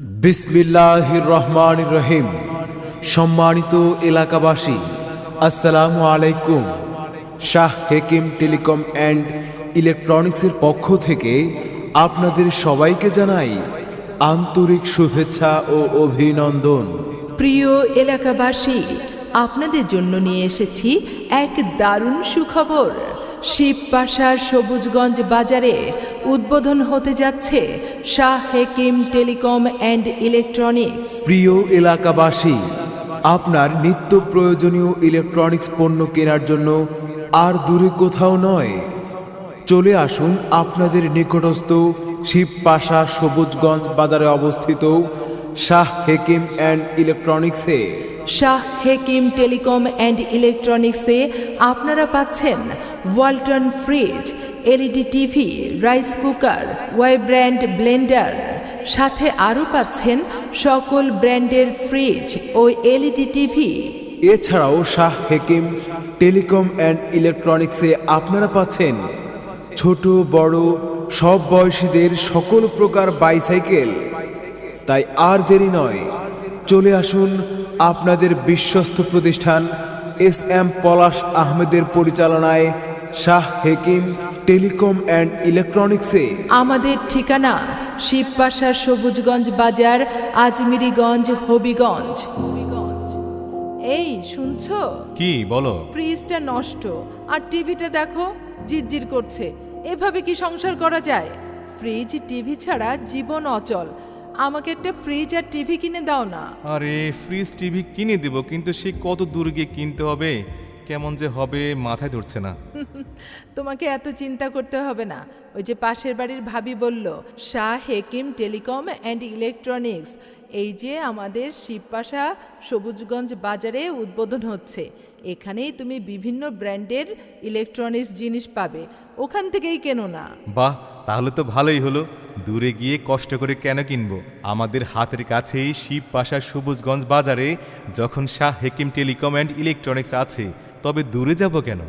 বিসমিল্লাহ রহমান রহিম সম্মানিত এলাকাবাসী, আসসালামু আলাইকুম। শাহ হেকিম টেলিকম অ্যান্ড ইলেকট্রনিক্সের পক্ষ থেকে আপনাদের সবাইকে জানাই আন্তরিক শুভেচ্ছা ও অভিনন্দন। প্রিয় এলাকাবাসী, আপনাদের জন্য নিয়ে এসেছি এক দারুণ সুখবর। শিবপাশার সবুজগঞ্জ বাজারে উদ্বোধন হতে যাচ্ছে Shah Hakim telecom and electronics. প্রিয় এলাকাবাসী, আপনার নিত্য প্রয়োজনীয় ইলেকট্রনিক্স পণ্য কেনার জন্য আর দূরে কোথাও নয়। চলে আসুন আপনাদের নিকটস্থ শিবপাশা সবুজগঞ্জ বাজারে অবস্থিত শাহ হেকিম অ্যান্ড ইলেকট্রনিক্সে। শাহ হেকিম টেলিকম অ্যান্ড ইলেকট্রনিক্সে আপনারা পাচ্ছেন Walton fridge, LED TV, rice cooker, Y brand blender. সাথে আরও পাচ্ছেন সকল ব্র্যান্ডের ফ্রিজ ও এলইডি টিভি। এছাড়াও শাহ হেকিম টেলিকম অ্যান্ড ইলেকট্রনিক্সে আপনারা পাচ্ছেন ছোট, বড়, সব বয়সীদের সকল প্রকার বাইসাইকেল। তাই আর দেরি নয়, চলে আসুন আপনাদের বিশ্বস্ত প্রতিষ্ঠান এস এম পলাশ আহমেদের পরিচালনায় Shah Hakim telecom and electronics. আমাদের ঠিকানা শিবপাশা সবুজগঞ্জ বাজার আজমিরিগঞ্জ হবিগঞ্জ। এই শুনছো? কি বলো। ফ্রিজটা নষ্ট আর টিভিটা দেখো জিরজির করছে এভাবে কি সংসার করা যায়? ফ্রিজ টিভি ছাড়া জীবন অচল। আমাকে একটা ফ্রিজ আর টিভি কিনে দাও না। আরে ফ্রিজ টিভি কিনে দেব কিন্তু সে কত দূর গিয়ে কিনতে হবে? কেমন যে হবে মাথায় ধরছে না। তোমাকে এত চিন্তা করতে হবে না। ওই যে পাশের বাড়ির ভাবি বলল Shah Hakim telecom and electronics এই যে আমাদের শিবপাশা সবুজগঞ্জ বাজারে উদ্বোধন হচ্ছে। এখানেই তুমি বিভিন্ন ব্র্যান্ডের ইলেকট্রনিক্স জিনিস পাবে। ওখান থেকেই কেনো না। বাহ তাহলে তো ভালোই হলো। দূরে গিয়ে কষ্ট করে কেন কিনব? আমাদের হাতের কাছেই শিবপাশা সবুজগঞ্জ বাজারে যখন Shah Hakim telecom and electronics আছে, তবে দূরে যাব কেন?